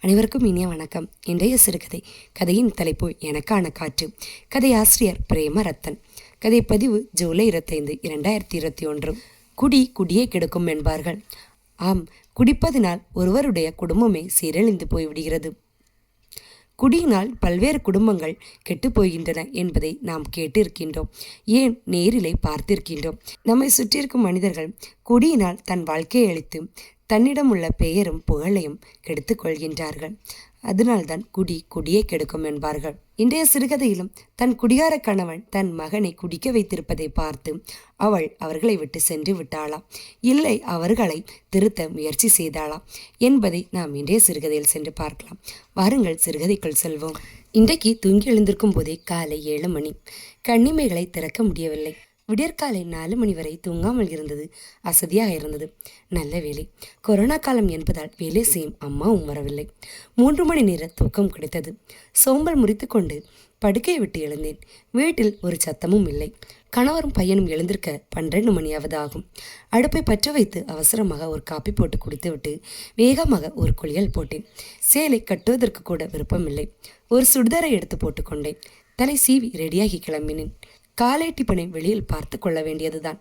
அனைவருக்கும் இனிய வணக்கம். இன்றைய சிறுகதை கதையின் தலைப்பு எனக்கான காற்று. கதை ஆசிரியர் பிரேம ரத்தன் கதை பதிவு ஜூலை இருபத்தைந்து இரண்டாயிரத்தி இருபத்தி ஒன்று. குடி குடியே கெடுக்கும் என்பார்கள். ஆம் குடிப்பதினால் ஒருவருடைய குடும்பமே சீரழிந்து போய்விடுகிறது. குடியினால் பல்வேறு குடும்பங்கள் கெட்டுப்போகின்றன என்பதை நாம் கேட்டிருக்கின்றோம். ஏன் நேரிலே பார்த்திருக்கின்றோம்? நம்மை சுற்றியிருக்கும் மனிதர்கள் குடியினால் தன் வாழ்க்கையை அளித்து தன்னிடம் உள்ள பெயரும் புகழையும் கெடுத்துக் கொள்கின்றார்கள். அதனால்தான் குடி குடியை கெடுக்கும் என்பார்கள். இன்றைய சிறுகதையிலும் தன் குடிகார கணவன் தன் மகனை குடிக்க வைத்திருப்பதை பார்த்து அவள் அவர்களை விட்டு சென்று விட்டாளாம். இல்லை அவர்களை திருத்த முயற்சி செய்தாளாம் என்பதை நாம் இன்றைய சிறுகதையில் சென்று பார்க்கலாம். வாருங்கள் சிறுகதைக்குள் செல்வோம். இன்றைக்கு தூங்கி எழுந்திருக்கும் போதே காலை ஏழு மணி. கண்ணிமைகளை திறக்க முடியவில்லை. விடியற்காலை நாலு மணி வரை தூங்காமல் இருந்தது. அசதியாக இருந்தது. நல்ல வேலை கொரோனா காலம் என்பதால் வேலை செய்யும் அம்மாவும் வரவில்லை. மூன்று மணி நேர தூக்கம் கிடைத்தது. சோம்பல் முறித்து கொண்டு படுக்கையை விட்டு எழுந்தேன். வீட்டில் ஒரு சத்தமும் இல்லை. கணவரும் பையனும் எழுந்திருக்க பன்னிரண்டு மணியாவது ஆகும். அடுப்பை பற்ற வைத்து அவசரமாக ஒரு காப்பி போட்டு குடித்துவிட்டு வேகமாக ஒரு குளியல் போட்டேன். சேலை கட்டுவதற்கு கூட விருப்பமில்லை. ஒரு சுடிதாரை எடுத்து போட்டுக்கொண்டேன். தலை சீவி ரெடியாகி கிளம்பினேன். காலை டிப்பனை வெளியில் பார்த்து கொள்ள வேண்டியதுதான்.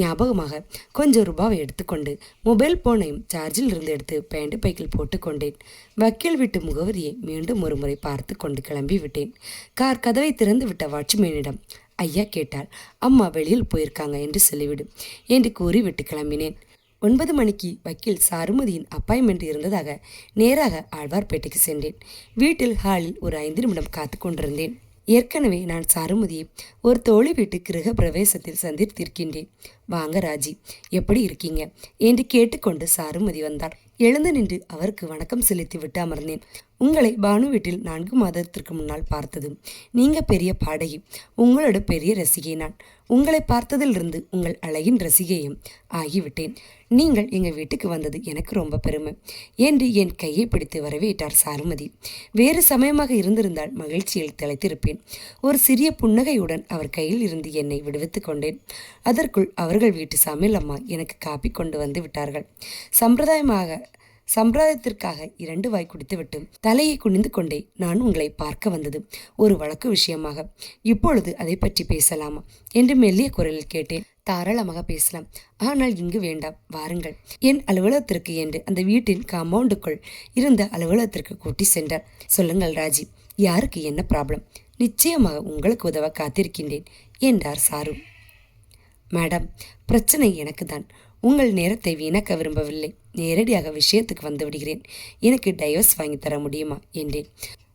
ஞாபகமாக கொஞ்சம் ரூபாவை எடுத்துக்கொண்டு மொபைல் போனையும் சார்ஜில் இருந்து எடுத்து பேண்ட் பைக்கில் போட்டுக்கொண்டேன் வக்கீல் வீட்டு முகவரியை மீண்டும் ஒரு முறை பார்த்து கொண்டு கிளம்பி விட்டேன். கார் கதவை திறந்து விட்ட வாட்ச்மேனிடம் ஐயா கேட்டால் அம்மா வெளியில் போயிருக்காங்க என்று சொல்லிவிடு என்று கூறி விட்டு கிளம்பினேன். ஒன்பது மணிக்கு வக்கீல் சாருமதியின் அப்பாயின்மெண்ட் இருந்ததாக நேராக ஆழ்வார்பேட்டைக்கு சென்றேன். வீட்டில் ஹாலில் ஒரு ஐந்து நிமிடம் காத்து கொண்டிருந்தேன். ஏற்கனவே நான் சாருமதியை ஒரு தோழி வீட்டு கிரக பிரவேசத்தில் சந்தித்திருக்கின்றேன். வாங்க ராஜி எப்படி இருக்கீங்க? என்று கேட்டுக்கொண்டு சாருமதி வந்தார் எழுந்து நின்று அவருக்கு வணக்கம் செலுத்தி விட்டு அமர்ந்தேன். உங்களை பானு வீட்டில் நான்கு மாதத்திற்கு முன்னால் பார்த்தது. நீங்க பெரிய பாடகி. உங்களோட பெரிய ரசிகை நான். உங்களை பார்த்ததிலிருந்து உங்கள் அழகின் ரசிகையும் ஆகிவிட்டேன். நீங்கள் எங்கள் வீட்டுக்கு வந்தது எனக்கு ரொம்ப பெருமை. என்று என் கையை பிடித்து வரவேற்றார் சாருமதி. வேறு சமயமாக இருந்திருந்தால் மகிழ்ச்சியில் திளைத்திருப்பேன். ஒரு சிறிய புன்னகையுடன் அவர் கையில் இருந்து என்னை விடுவித்துக் கொண்டேன். அதற்குள் அவர்கள் வீட்டு சமையல் அம்மா எனக்கு காப்பி கொண்டு வந்து விட்டார்கள். சம்பிரதாயமாக சம்பிரதாயத்திற்காக இரண்டு வாய் குடித்துவிட்டு தலையை குனிந்து கொண்டே நான் உங்களை பார்க்க வந்தது. ஒரு வழக்கு விஷயமாக. இப்பொழுது அதை பற்றி பேசலாமா? என்று மெல்லிய குரலில் கேட்டேன். தாராளமாக பேசலாம். ஆனால் இங்கு வேண்டாம். வாருங்கள். என் அலுவலகத்திற்கு என்று அந்த வீட்டின் காம்பவுண்டுக்குள் இருந்த அலுவலகத்திற்கு கூட்டி சென்றார். சொல்லுங்கள் ராஜி. யாருக்கு என்ன ப்ராப்ளம் நிச்சயமாக உங்களுக்கு உதவ காத்திருக்கின்றேன் என்றார் சாரு. மேடம் பிரச்சனை எனக்கு தான் உங்கள் நேரத்தை வீணாக்க விரும்பவில்லை. நேரடியாக விஷயத்துக்கு வந்து விடுகிறேன். எனக்கு டைவர்ஸ் வாங்கி தர முடியுமா? என்றேன்.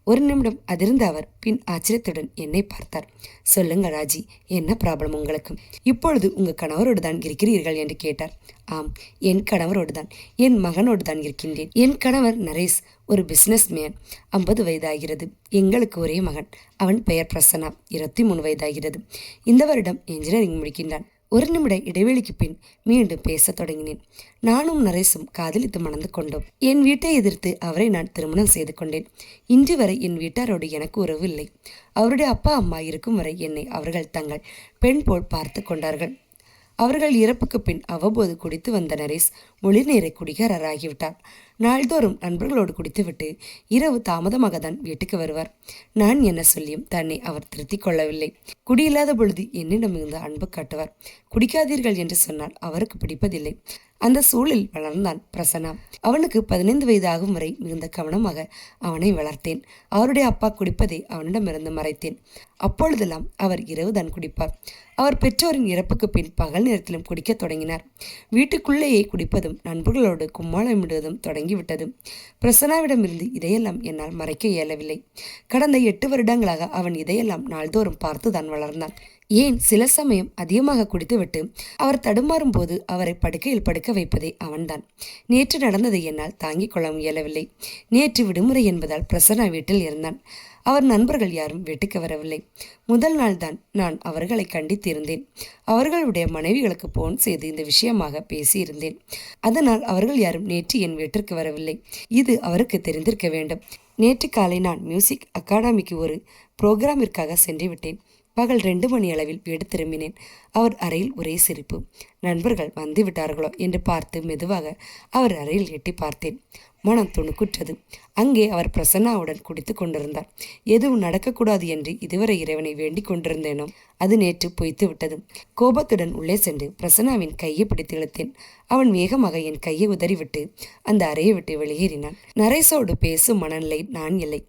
ஒரு நிமிடம் அதிர்ந்த அவர் பின் ஆச்சரியத்துடன் என்னை பார்த்தார். சொல்லுங்க ராஜி என்ன ப்ராப்ளம் உங்களுக்கு? இப்பொழுது உங்கள் கணவரோடு தான் இருக்கிறீர்கள் என்று கேட்டார். ஆம் என் கணவரோடு தான் என் மகனோடு தான் இருக்கின்றேன். என் கணவர் நரேஷ் ஒரு பிஸ்னஸ் மேன் ஐம்பது வயதாகிறது. எங்களுக்கு ஒரே மகன். அவன் பெயர் பிரசன்னா. இருபத்தி மூணு வயதாகிறது. இந்த வருடம் இன்ஜினியரிங் முடிக்கின்றான். ஒரு நிமிட இடைவெளிக்கு பின் மீண்டும் பேசத் தொடங்கினேன். நானும் நரேசும் காதலித்து மணந்து கொண்டோம். என் வீட்டை எதிர்த்து அவரை நான் திருமணம் செய்து கொண்டேன். இன்று வரை என் வீட்டாரோடு எனக்கு உறவு இல்லை. அவருடைய அப்பா அம்மா இருக்கும் வரை என்னை அவர்கள் தங்கள் பெண் போல் பார்த்து கொண்டார்கள். அவர்கள் இறப்புக்கு பின் அவ்வப்போது குடித்து வந்த நரேஷ் மொழி நேரை குடிகாரராகிவிட்டார். நாள்தோறும் நண்பர்களோடு குடித்துவிட்டு இரவு தாமதமாக தான் வீட்டுக்கு வருவார். நான் என்ன சொல்லியும் தன்னை அவர் திருத்தி கொள்ளவில்லை. குடியில்லாத பொழுது என்னிடம் இருந்து அன்பு காட்டுவார். குடிக்காதீர்கள் என்று சொன்னால் அவருக்கு பிடிப்பதில்லை. அந்த சூழலில் வளர்ந்தான் பிரசன்னா. அவனுக்கு பதினைந்து வயதாகும் வரை மிகுந்த கவனமாக அவனை வளர்த்தேன். அவருடைய அப்பா குடிப்பதை அவனிடமிருந்து மறைத்தேன். அப்பொழுதெல்லாம் அவர் இரவுதான் குடிப்பார். அவர் பெற்றோரின் இறப்புக்கு பின் பகல் நேரத்திலும் குடிக்கத் தொடங்கினார். வீட்டுக்குள்ளேயே குடிப்பதும் நண்பர்களோடு கும்மாளமிடுவதும் தொடங்கிவிட்டது. பிரசனாவிடமிருந்து இதையெல்லாம் என்னால் மறைக்க இயலவில்லை. கடந்த எட்டு வருடங்களாக அவன் இதையெல்லாம் நாள்தோறும் பார்த்துதான் வளர்ந்தான். ஏன் சில சமயம் அதிகமாக குடித்துவிட்டு அவர் தடுமாறும் போது அவரை படுக்கையில் படுக்க வைப்பதே அவன்தான். நேற்று நடந்ததை என்னால் தாங்கிக் கொள்ள முயலவில்லை நேற்று விடுமுறை என்பதால் பிரசன்னா வீட்டில் இருந்தான். அவர் நண்பர்கள் யாரும் வீட்டுக்கு வரவில்லை. முதல் நாள் தான் நான் அவர்களை கண்டித்திருந்தேன். அவர்களுடைய மனைவிகளுக்கு போன் செய்து இந்த விஷயமாக பேசியிருந்தேன். அதனால் அவர்கள் யாரும் நேற்று என் வீட்டிற்கு வரவில்லை. இது அவருக்கு தெரிந்திருக்க வேண்டும். நேற்று காலை நான் மியூசிக் அகாடமிக்கு ஒரு புரோகிராமிற்காக சென்று விட்டேன் பகல் ரெண்டு மணி அளவில் வீடு திரும்பினேன். அவர் அறையில் ஒரே சிரிப்பு. நண்பர்கள் வந்து விட்டார்களோ என்று பார்த்து மெதுவாக அவர் அறையில் எட்டி பார்த்தேன். மனம் துணுக்குற்றது. அங்கே அவர் பிரசன்னாவுடன் குடித்து கொண்டிருந்தார். எதுவும் நடக்கக்கூடாது என்று இதுவரை இறைவனை வேண்டிக் கொண்டிருந்தேனோ அது நேற்று பொய்த்து விட்டது. கோபத்துடன் உள்ளே சென்று பிரசன்னாவின் கையை பிடித்து இழுத்தேன். அவன் வேகமாக என் கையை உதறிவிட்டு அந்த அறையை விட்டு வெளியேறினான். நரேசோடு பேசும் மனநிலை நான் இல்லை.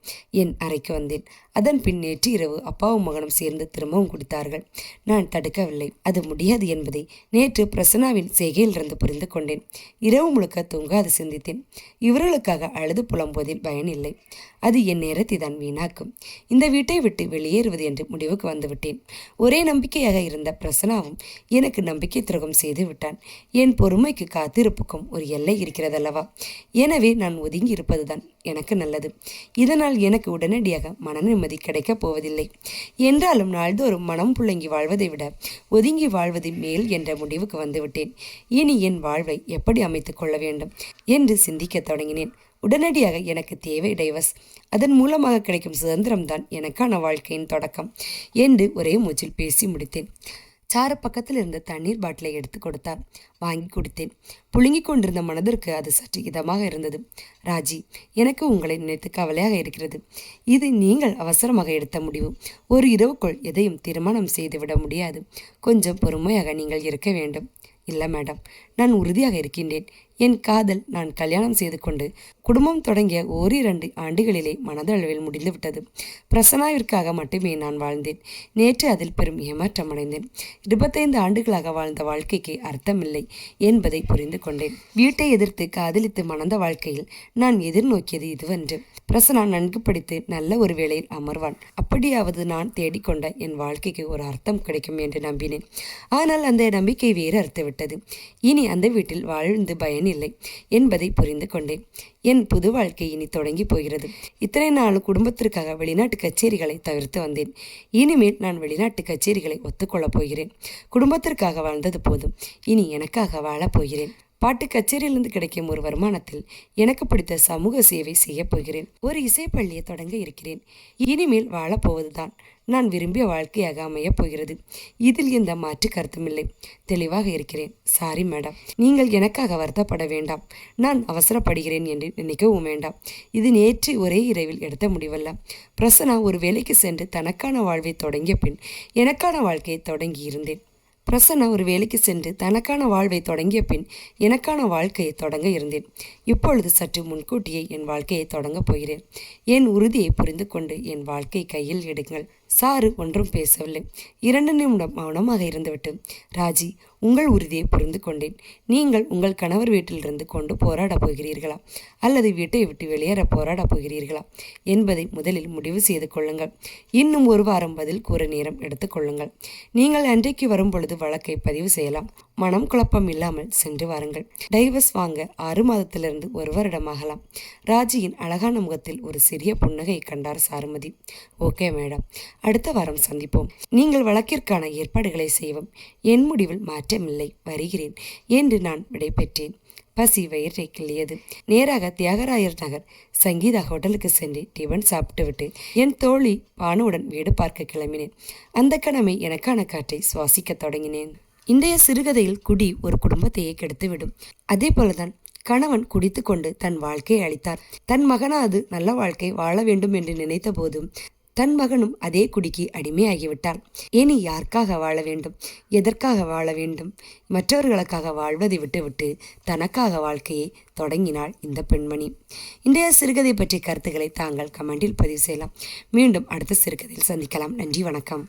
என் அறைக்கு வந்தேன். அதன் பின் நேற்று இரவு அப்பாவும் மகனும் சேர்ந்து திரும்பவும் குடித்தார்கள். நான் தடுக்கவில்லை. அது முடியாது என்பதை நேற்று பிரசனாவின் செய்கையிலிருந்து புரிந்து கொண்டேன். இரவு முழுக்க தூங்காது சிந்தித்தேன். இவர்களுக்காக அழுது புலம்போதில் பயன் இல்லை. அது என் நேரத்தை தான் வீணாக்கும். இந்த வீட்டை விட்டு வெளியேறுவது என்று முடிவுக்கு வந்துவிட்டேன். ஒரே நம்பிக்கையாக இருந்த பிரசனாவும் எனக்கு நம்பிக்கை துரோகம் செய்து விட்டான். என் பொறுமைக்கு காத்திருப்புக்கும் ஒரு எல்லை இருக்கிறதல்லவா? எனவே நான் ஒதுங்கி இருப்பதுதான் எனக்கு நல்லது. இதனால் எனக்கு உடனடியாக மனநிலை நிம்மதி கிடைக்கப் போவதில்லை. என்றாலும் நாள்தோறும் மனம் புள்ளங்கி வாழ்வதை விட ஒதுங்கி வாழ்வது மேல் என்ற முடிவுக்கு வந்துவிட்டேன். இனி என் வாழ்வை எப்படி அமைத்துக் கொள்ள வேண்டும் என்று சிந்திக்கத் தொடங்கினேன். உடனடியாக எனக்கு தேவை டைவர்ஸ் அதன் மூலமாக கிடைக்கும் சுதந்திரம்தான் எனக்கான வாழ்க்கையின் தொடக்கம் என்று ஒரே மூச்சில் பேசி முடித்தேன். சார பக்கத்தில் இருந்த தண்ணீர் பாட்டிலை எடுத்து கொடுத்தார். வாங்கி கொடுத்தேன். புழுங்கிக் கொண்டிருந்த மனதிற்கு அது சற்று இதமாக இருந்தது. ராஜி எனக்கு உங்களை நினைத்து கவலையாக இருக்கிறது. இது நீங்கள் அவசரமாக எடுத்த முடிவு. ஒரு இரவுக்குள் எதையும் திருமணம் செய்துவிட முடியாது. கொஞ்சம் பொறுமையாக நீங்கள் இருக்க வேண்டும். இல்லை மேடம். நான் உறுதியாக இருக்கின்றேன். என் காதல் நான் கல்யாணம் செய்து கொண்டு குடும்பம் தொடங்கிய ஓரிரண்டு ஆண்டுகளிலே மனதளவில் முடிந்துவிட்டது. பிரசனாவிற்காக மட்டுமே நான் வாழ்ந்தேன். நேற்று அதில் பெரும் ஏமாற்றம் அடைந்தேன். இருபத்தைந்து ஆண்டுகளாக வாழ்ந்த வாழ்க்கைக்கு அர்த்தமில்லை என்பதை புரிந்து கொண்டேன். வீட்டை எதிர்த்து காதலித்து மணந்த வாழ்க்கையில் நான் எதிர்நோக்கியது இதுவென்று. பிரசனா நன்கு படித்து நல்ல ஒரு வேளையில் அமர்வான். அப்படியாவது நான் தேடிக்கொண்ட என் வாழ்க்கைக்கு ஒரு அர்த்தம் கிடைக்கும் என்று நம்பினேன். ஆனால் அந்த நம்பிக்கை வேறு அறுத்துவிட்டது. இனி அந்த வீட்டில் வாழ்ந்து பயணி இல்லை என்பதை புரிந்து கொண்டேன். என் புது வாழ்க்கை இனி தொடங்கி போகிறது. இத்தனை நாள் குடும்பத்திற்காக வெளிநாட்டு கச்சேரிகளை தவிர்த்து வந்தேன். இனிமேல் நான் வெளிநாட்டு கச்சேரிகளை ஒத்துக்கொள்ளப் போகிறேன். குடும்பத்திற்காக வாழ்ந்தது போதும். இனி எனக்காக வாழப் போகிறேன். பாட்டு கச்சேரியிலிருந்து கிடைக்கும் ஒரு வருமானத்தில் எனக்கு பிடித்த சமூக சேவை செய்ய போகிறேன். ஒரு இசைப்பள்ளியை தொடங்க இருக்கிறேன். இனிமேல் வாழப்போவதுதான் நான் விரும்பிய வாழ்க்கையாக அமையப் போகிறது. இதில் எந்த மாற்று கருத்துமில்லை. தெளிவாக இருக்கிறேன். சாரி மேடம் நீங்கள் எனக்காக வருத்தப்பட வேண்டாம். நான் அவசரப்படுகிறேன் என்று நினைக்கவும் வேண்டாம். இது நேற்று ஒரே இரவில் எடுத்த முடிவல்ல. பிரசனா ஒரு வேலைக்கு சென்று தனக்கான வாழ்வை தொடங்கிய பின் எனக்கான வாழ்க்கையை தொடங்கி இருந்தேன். பிரசன்னா ஒரு வேலைக்கு சென்று தனக்கான வாழ்வை தொடங்கிய பின் எனக்கான வாழ்க்கையை தொடங்க இருந்தேன். இப்பொழுது சற்று முன்கூட்டியே என் வாழ்க்கையை தொடங்கப் போகிறேன். என் உறுதியை புரிந்து கொண்டு என் வாழ்க்கை கையில் எடுங்கள். சாரு ஒன்றும் பேசவில்லை. இரண்டு நிமிடம் மௌனமாக இருந்துவிட்டு ராஜி உங்கள் உறுதியை புரிந்து கொண்டேன். நீங்கள் உங்கள் கணவர் வீட்டிலிருந்து கொண்டு போராடப் போகிறீர்களா? அல்லது வீட்டை விட்டு வெளியேற போராடப் போகிறீர்களா? என்பதை முதலில் முடிவு செய்து கொள்ளுங்கள். இன்னும் ஒரு வாரம் பதில் கூற நேரம் எடுத்துக்கொள்ளுங்கள் நீங்கள் அன்றைக்கு வரும் பொழுது வழக்கை பதிவு செய்யலாம். மனம் குழப்பம் இல்லாமல் சென்று வாருங்கள். டைவர்ஸ் வாங்க ஆறு மாதத்திலிருந்து ஒரு வருடமாகலாம். ராஜியின் அழகான முகத்தில் ஒரு சிறிய புன்னகை கண்டார் சாருமதி. Okay madam. அடுத்த வாரம் சந்திப்போம். நீங்கள் வழக்கிற்கான ஏற்பாடுகளை செய்வோம் என் முடிவில் மாற்றமில்லை வருகிறேன். என்று நான் விடைபெற்றேன். பசி வயிற்றை கிள்ளியது நேராக தியாகராயர் நகர் சங்கீதா ஹோட்டலுக்கு சென்று டிபன் சாப்பிட்டுவிட்டு என் தோழி பானுவுடன் வீடு பார்க்க கிளம்பினேன். அந்த கணமே எனக்கான காற்றை சுவாசிக்கத் தொடங்கினேன். இன்றைய சிறுகதையில் குடி ஒரு குடும்பத்தையே கெடுத்துவிடும் அதே போலதான் கணவன் குடித்து கொண்டு தன் வாழ்க்கையை அளித்தார் தன் மகனாது நல்ல வாழ்க்கை வாழ வேண்டும் என்று நினைத்த போதும் தன் மகனும் அதே குடிக்கு அடிமையாகிவிட்டான். இனி யாருக்காக வாழ வேண்டும்? எதற்காக வாழ வேண்டும்? மற்றவர்களுக்காக வாழ்வதை விட்டுவிட்டு தனக்காக வாழ்க்கையை தொடங்கினாள் இந்த பெண்மணி. இன்றைய சிறுகதை பற்றிய கருத்துக்களை தாங்கள் கமெண்டில் பதிவு செய்யலாம். மீண்டும் அடுத்த சிறுகதையில் சந்திக்கலாம். நன்றி வணக்கம்.